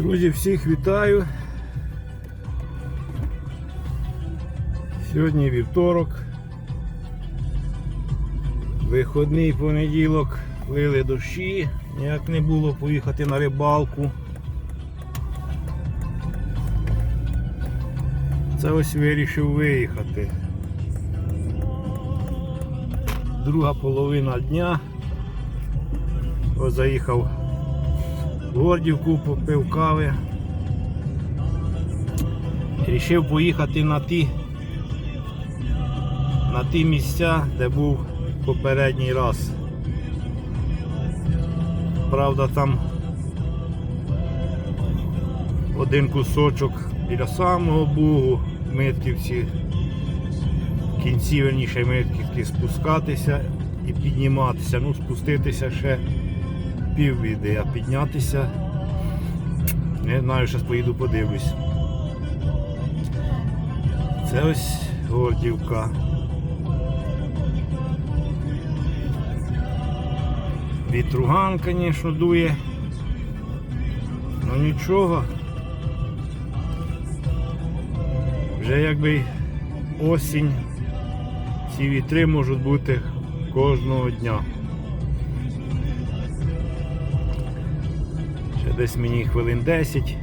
Друзі, всіх вітаю. Сьогодні вівторок. Виходний понеділок, лили дощі, ніяк не було поїхати на рибалку. Це ось вирішив виїхати. Друга половина дня. Ось заїхав Гордівку, попив кави. Рішив поїхати на ті, на ті місця, де був попередній раз. Правда, там один кусочок біля самого Бугу, Митківці, в кінці верніше Митківки спускатися і підніматися. Ну, спуститися ще півбіди, а піднятися. Не знаю, зараз поїду подивлюсь. Це ось Гордівка. Вітруган, звісно, дує. Ну нічого. Вже якби осінь. Ці вітри можуть бути кожного дня. Десь мені хвилин 10.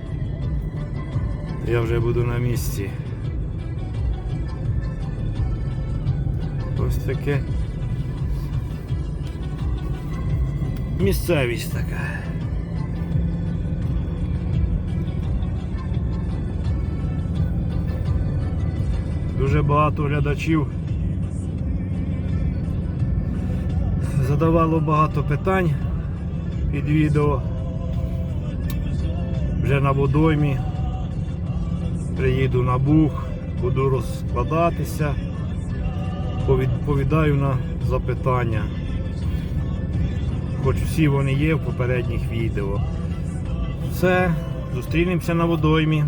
Я вже буду на місці. Ось таке. Місцевість така. Дуже багато глядачів задавало багато питань під відео. Вже на водоймі. Приїду на бух, буду розкладатися, повідповідаю на запитання. Хоч всі вони є в попередніх відео. Все, зустрінемося на водоймі.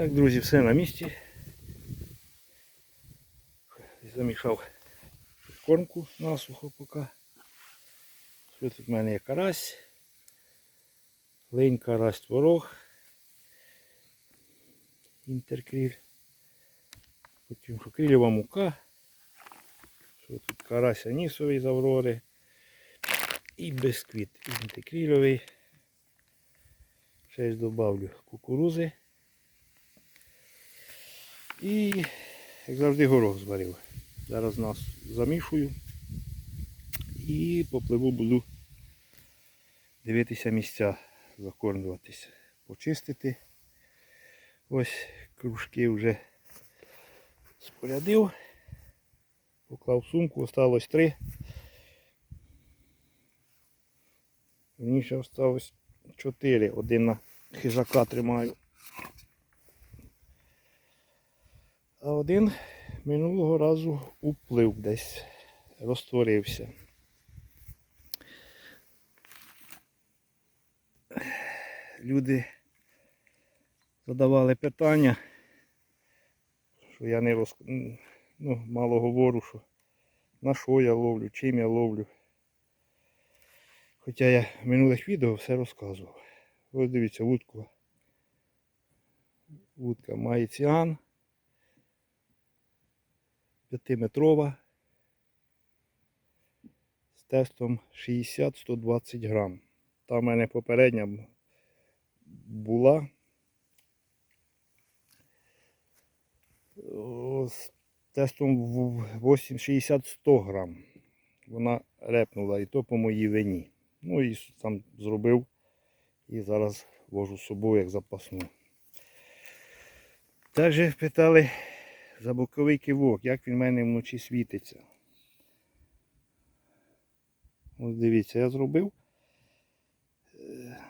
Так, друзі, все на місці. Замішав кормку насухо поки. Що тут в мене є карась, линь, карась, творог, інтеркріль. Потім крилєва мука. Що тут карась анісовий з аврори. І бисквіт інтекрильовий. Ще ж добавлю кукурузи. І, як завжди, горох зварив. Зараз нас замішую і попливу буду дивитися місця, закормлюватися, почистити. Ось кружки вже спорядив, поклав сумку, осталось три. Мені ще осталось чотири. Один на хижака тримаю. А один минулого разу уплив десь, розтворився. Люди задавали питання, що я не роз... ну, мало говорю, що на що я ловлю, чим я ловлю. Хоча я в минулих відео все розказував. Ось дивіться, вудку. Вудка Маїціан. 5-метрова з тестом 60-120 грам. Та в мене попередня була з тестом 60-100 грам. Вона репнула і то по моїй вині. Ну і там зробив і зараз вожу з собою як запасну. Також питали за боковий кивок, як він в мене вночі світиться. Ось дивіться, я зробив. Е,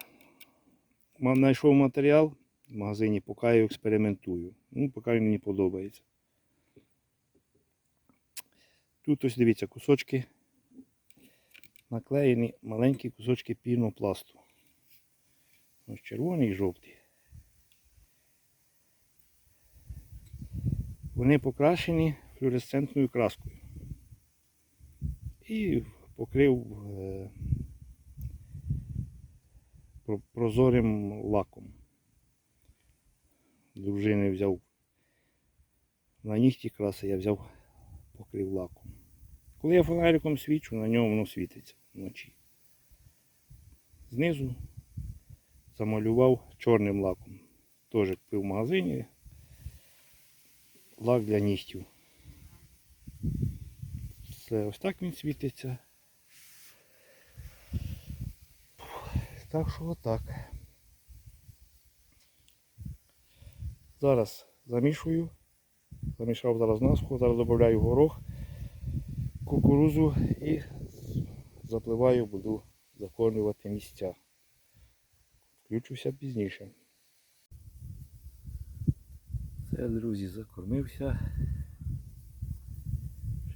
Знайшов матеріал в магазині, поки я експериментую. Ну, поки він мені подобається. Тут ось дивіться, кусочки наклеєні маленькі кусочки пінопласту. Ось червоний і жовтий. Вони покрашені флюоресцентною краскою. І покрив е, прозорим лаком. Дружини взяв на нігті краси, я взяв покрив лаком. Коли я фонариком свічу, на ньому воно світиться вночі. Знизу замалював чорним лаком. Теж купив в магазині. Лак для нігтів. Все, ось так він світиться. Так що отак. Зараз замішую. Замішав зараз насухо, зараз додаю горох, кукурузу і запливаю, буду закормлювати місця. Включуся пізніше. Все, друзі, закормився.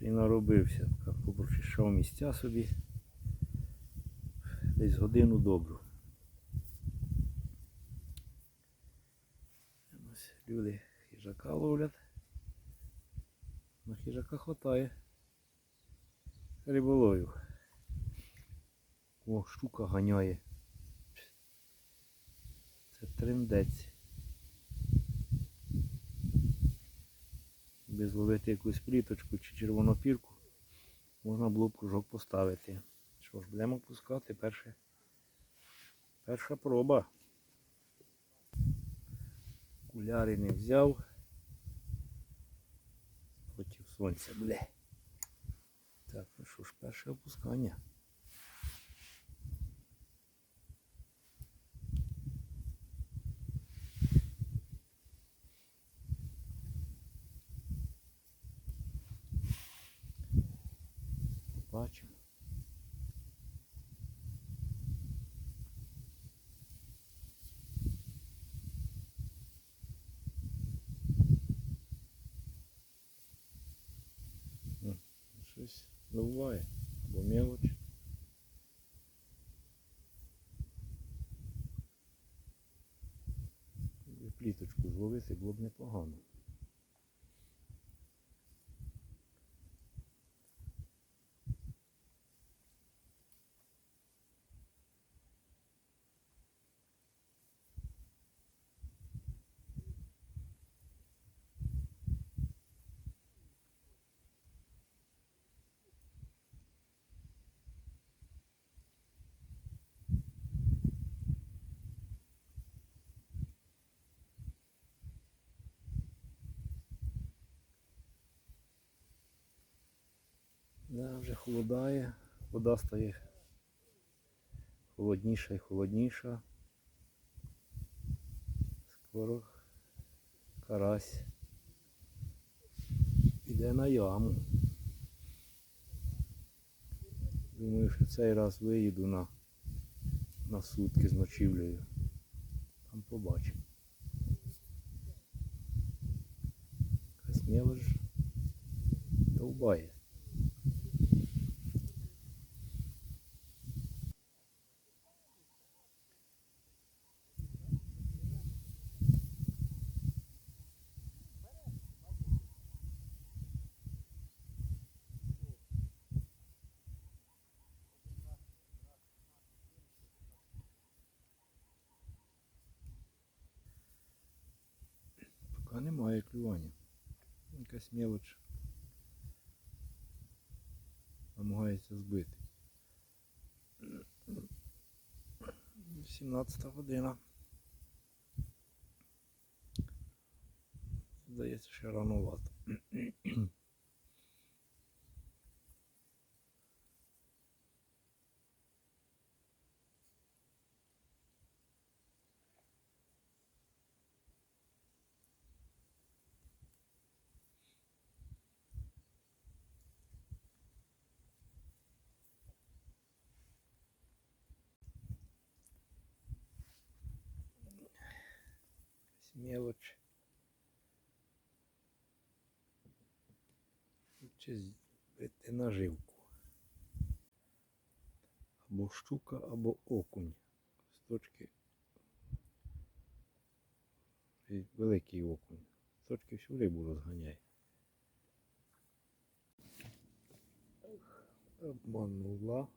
Й наробився, поки місця собі. Десь годину добру. Ось люди хижака ловлять. На хижака хватає. Риболовів. О, штука ганяє. Це триндець. Би зловити якусь пліточку чи червонопірку, можна було б кружок поставити. Що ж, будемо пускати перше. Перша проба. Окуляри не взяв. Проти сонця, бля. Так, ну що ж, перше опускання. Бачимо. М, Щось не буває. Або мелоч. Пліточку зловити було б непогано. Да, вже холодає, вода стає холодніша і холодніша. Скоро карась піде на яму. Думаю, що цей раз виїду на, на сутки з ночівлею. Там побачимо. Якась мелоч довбає. Поки немає клювання. Якась мелоч намагається збити. 17 година. Здається, ще рановато. мелочь. Чи збити наживку. Або щука, або окунь. З точки великий окунь. З точки всю рибу розганяє. Обманула.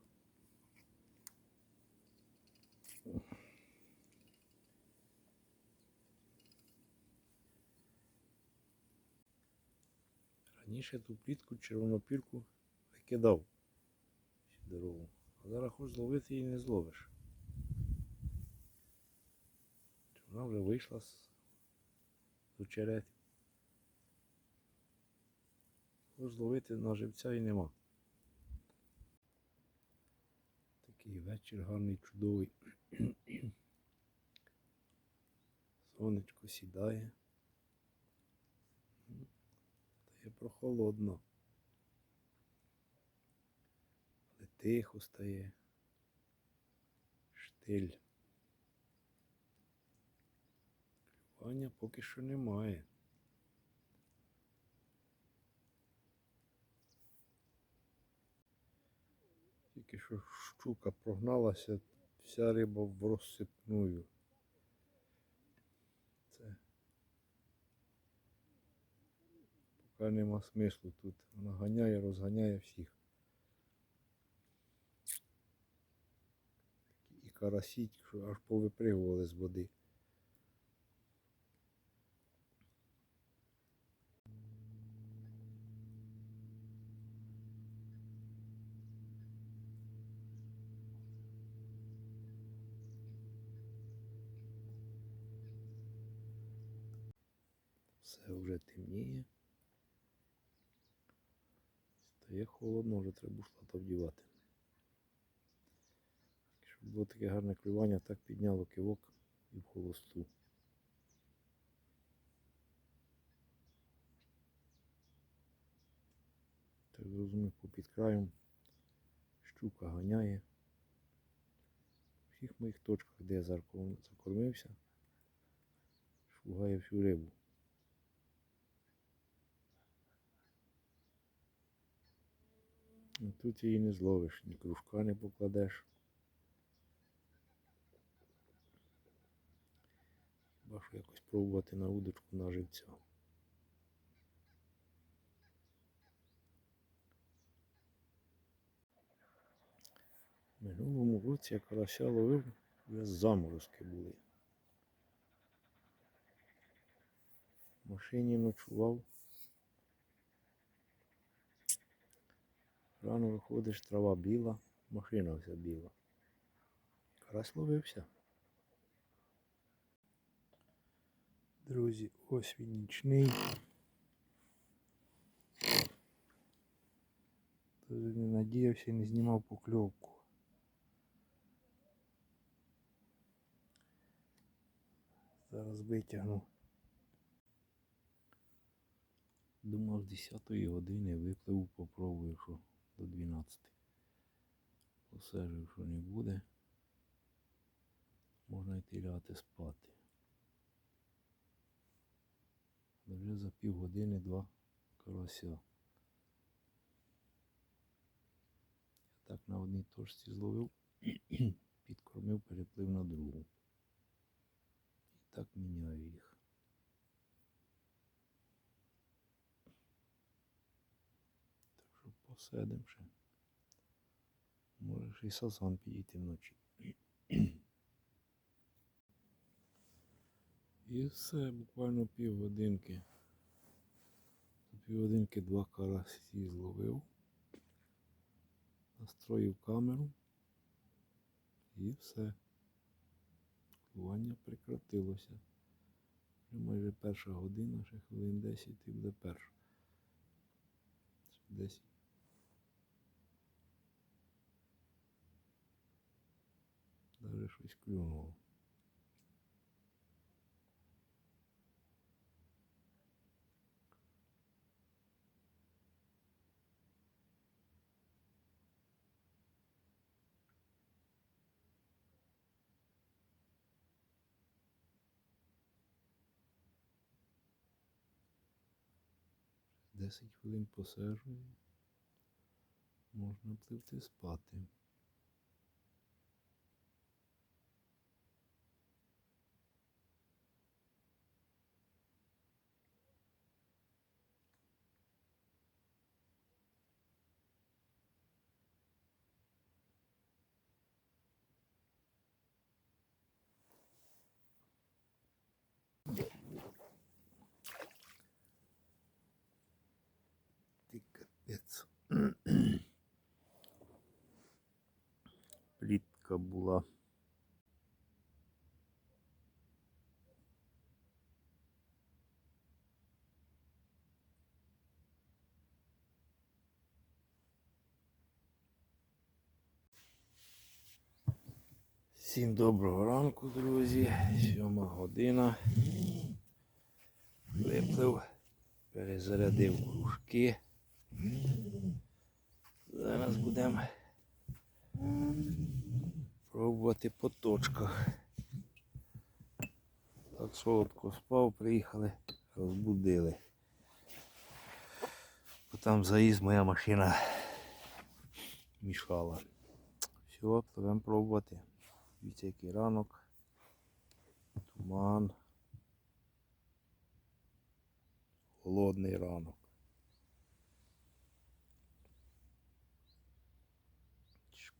Раніше ту плітку червонопірку викидав дорогу. А зараз хоч зловити її не зловиш. Вона вже вийшла з очеретів. Хоч зловити на живця і нема. Такий вечір гарний, чудовий. Сонечко сідає. Стає прохолодно. Але тихо стає. Штиль. Клювання поки що немає. Тільки що щука прогналася, вся риба в розсипную. Це поки нема смислу тут. Вона ганяє, розганяє всіх. І карасіть, що аж повипригували з води. Все вже темніє. Стає холодно, вже треба бушлата вдівати. Щоб було таке гарне клювання, так підняло кивок і в холосту. Так зрозумів, попід краєм щука ганяє. У всіх моїх точках, де я закормився, шугає всю рибу. Ну, Тут її не зловиш, ні кружка не покладеш. Що якось пробувати на удочку на живця. Минулому році я карася ловив, вже заморозки були. В машині ночував. Рано виходиш, трава біла, машина вся біла. Карась ловився. Друзі, ось він нічний. Тут не надіявся і не знімав покльовку. Зараз витягну. Думав, з 10 години випливу, попробую, що до 12. Посежив, що не буде. Можна йти лягати спати. Вже за півгодини два карася. Я так на одній точці зловив, підкормив, переплив на другу. І так міняю їх. Посидим ще. Може ще й сазан підійти вночі. І все, буквально півгодинки. Півгодинки два карасі зловив. Настроїв камеру. І все. Клювання прекратилося. Майже перша година, ще хвилин 10 і буде перша. 10. Даже щось клюнуло. Десять хвилин посежу. і Можна пливти спати. Всім доброго ранку, друзі. Сьома година. Виплив, перезарядив кружки. Зараз будемо пробувати по точках. Так солодко спав, приїхали, розбудили. Бо там заїзд моя машина мішала. Все, будемо пробувати. Дивіться, ранок. Туман. Холодний ранок.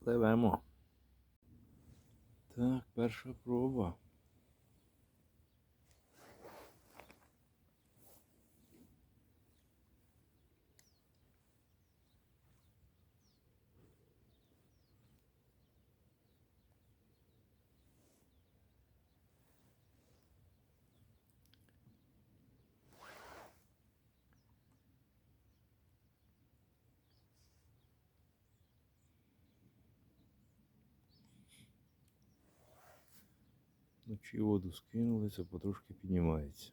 Пливемо. Так, перша проба. Вночі воду скинули, це потрошки піднімається.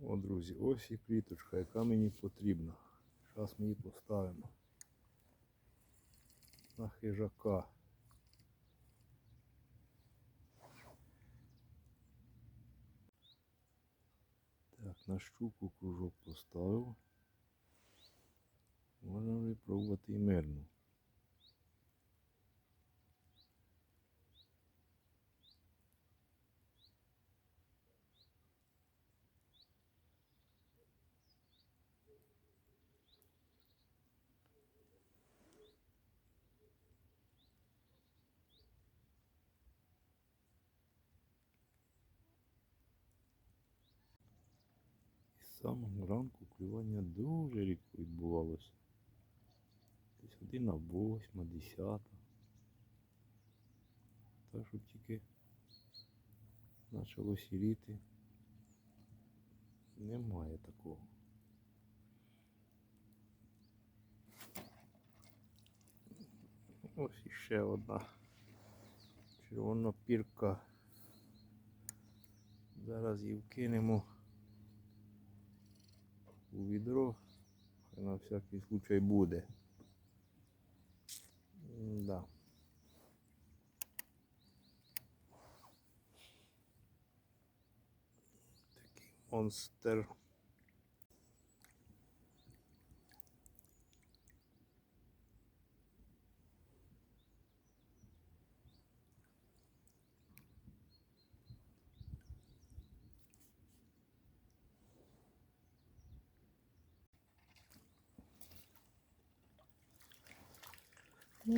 О, друзі, ось і квіточка, яка мені потрібна. Зараз ми її поставимо. На хижака. Так, на щуку кружок поставив. Можна вже пробувати і мирну. Самого ранку клювання дуже рідко відбувалося. Десь година восьма, десята. Так, щоб тільки почало сіріти. Немає такого. Ось іще одна червона пірка. Зараз її вкинемо у відро. На всякий случай буде. Да. Такий монстр. І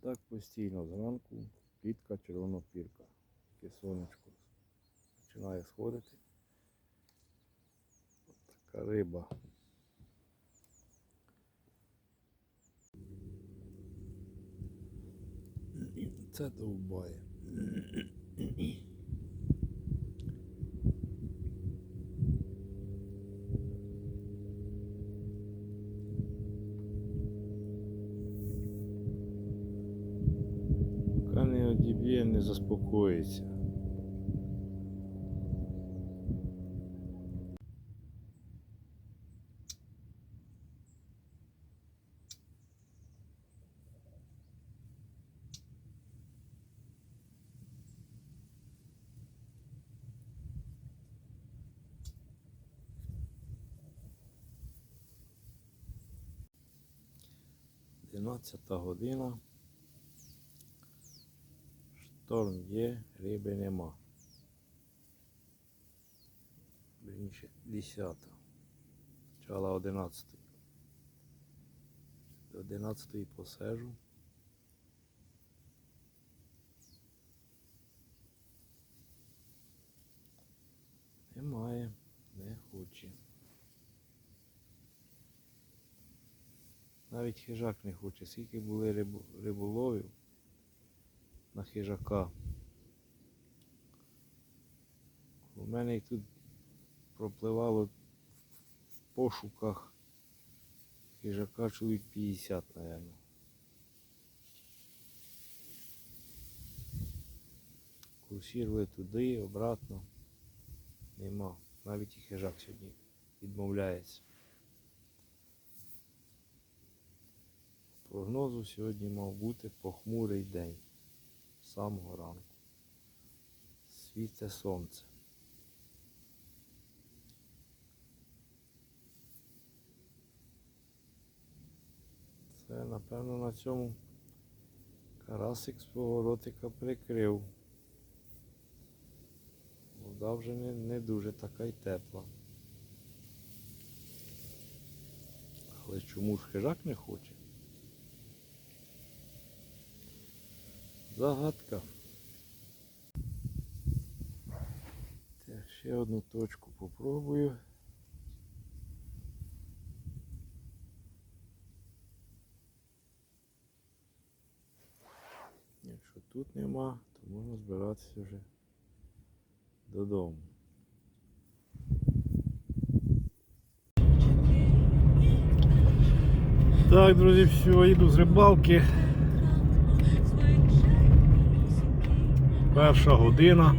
так постійно зранку плітка червона пірка. Таке сонечко починає сходити. От така риба. Це довбає. Поки не одіб'є, не заспокоїться. Дванадцята година. Шторм є, риби нема. Верніше 10. Почала 11. До 11 посежу. Навіть хижак не хоче. Скільки були риболовів на хижака. У мене їх тут пропливало в пошуках хижака чоловік 50, мабуть. Курсірували туди, обратно. Нема. Навіть і хижак сьогодні відмовляється. Прогнозу сьогодні мав бути похмурий день з самого ранку. Світе сонце. Це, напевно, на цьому карасик свого ротика прикрив. Вода вже не, не дуже така й тепла. Але чому ж хижак не хоче? Загадка. Так, ще одну точку попробую. Якщо тут нема, то можна збиратися вже додому. Так, друзі, все, їду з рибалки. Перша година.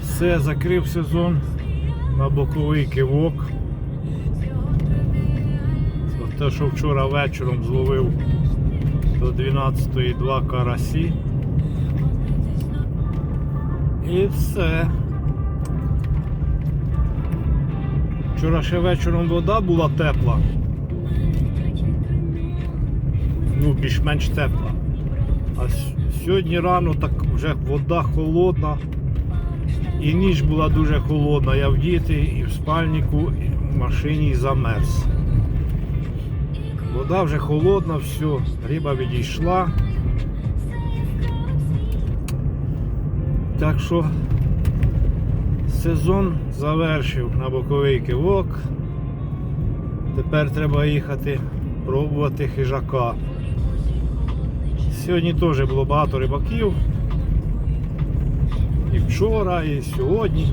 Все, закрив сезон на боковий кивок. Те, що вчора вечором зловив до 12 два карасі. І все. Вчора ще вечором вода була тепла. Ну, більш-менш тепла. А сьогодні рано так вже вода холодна. І ніч була дуже холодна. Я в діти і в спальнику, і в машині замерз. Вода вже холодна, все, риба відійшла. Так що сезон завершив на боковий кивок. Тепер треба їхати пробувати хижака. Сьогодні теж було багато рибаків. І вчора, і сьогодні.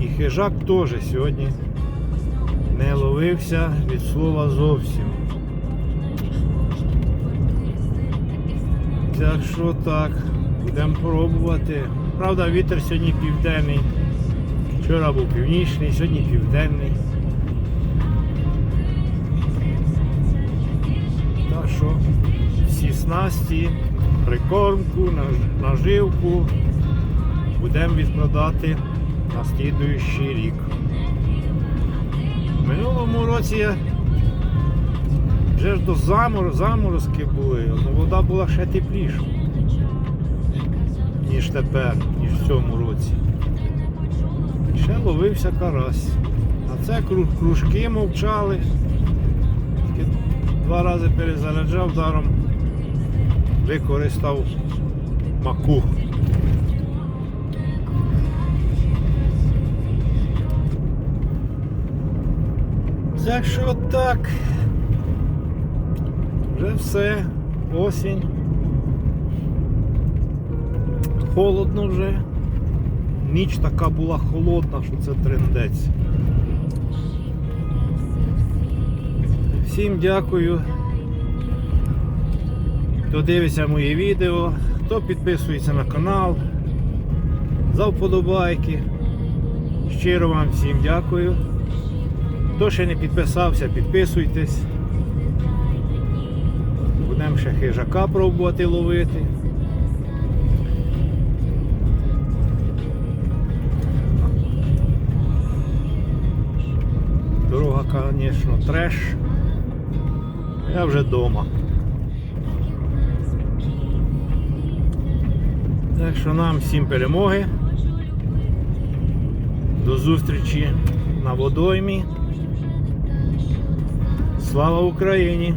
І хижак теж сьогодні не ловився від слова зовсім. Так що так, будемо пробувати. Правда, вітер сьогодні південний. Вчора був північний, сьогодні південний. Снасті, прикормку, наживку будемо відкладати на слідуючий рік. В минулому році вже ж до замор, заморозки були, але вода була ще тепліша, ніж тепер, ніж в цьому році. Ще ловився карась. А це кру- кружки мовчали. Два рази перезаряджав даром, використав маку. Так що так. Вже все, осінь. Холодно вже. Ніч така була холодна, що це трендець. Всім дякую. Хто дивиться мої відео, хто підписується на канал, за вподобайки. Щиро вам всім дякую. Хто ще не підписався, підписуйтесь. Будемо ще хижака пробувати ловити. Дорога, звісно, треш. Я вже вдома. Так що нам всім перемоги. До зустрічі на водоймі. Слава Україні!